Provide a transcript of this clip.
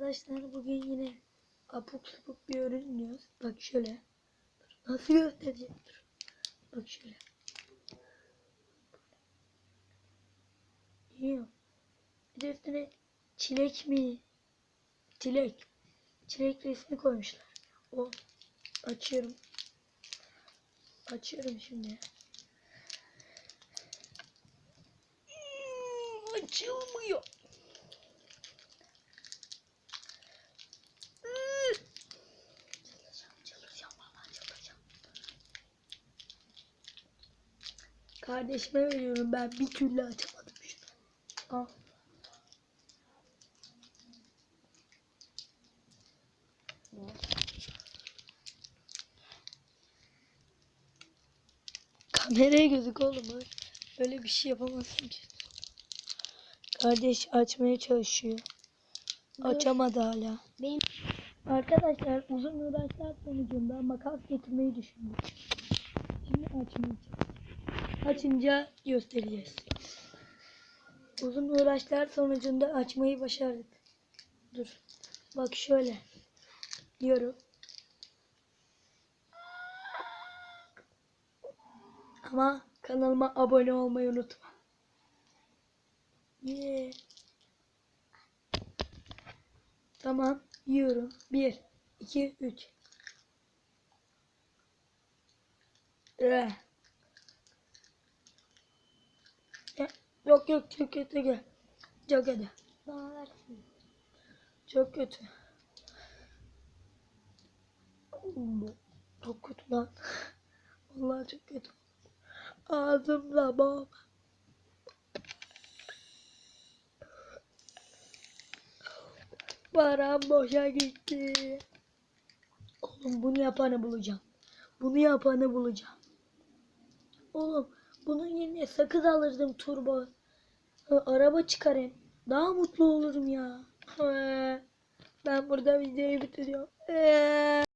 Arkadaşlar bugün yine apuk sapuk bir ürün. Bak şöyle. Nasıl göstereceğim? Dur. Bak şöyle. İniyor. Bir de üstüne çilek mi? Çilek. Çilek resmi koymuşlar. O. Açıyorum. Açıyorum şimdi. Hmm, Açılmıyor. Kardeşime veriyorum ben bir türlü açamadım şunu. Al. Kameraya gözük oğlum. öyle- Öyle bir şey yapamazsın ki. Kardeş açmaya çalışıyor. Açamadı hala. Benim Arkadaşlar uzun uğraşlar sonucunda makas getirmeyi düşündük. Şimdi açmayacağız. Açınca göstereceğiz. Uzun uğraşlar sonucunda açmayı başardık. Dur. Bak şöyle. Diyorum. Ama kanalıma abone olmayı unutma. Yeah. Tamam. Yiyorum. Bir, iki, üç. Eh. Yok yok çok kötü gel. Çok kötü. bana. Çok kötü. Çok kötü lan. Vallahi çok kötü. Ağzımla baba. Param boşa gitti. Oğlum bunu yapanı bulacağım. Bunu yapanı bulacağım. Oğlum bunun yerine sakız alırdım turbo. Araba çıkarayım. Daha mutlu olurum ya. Ben burada videoyu bitiriyorum.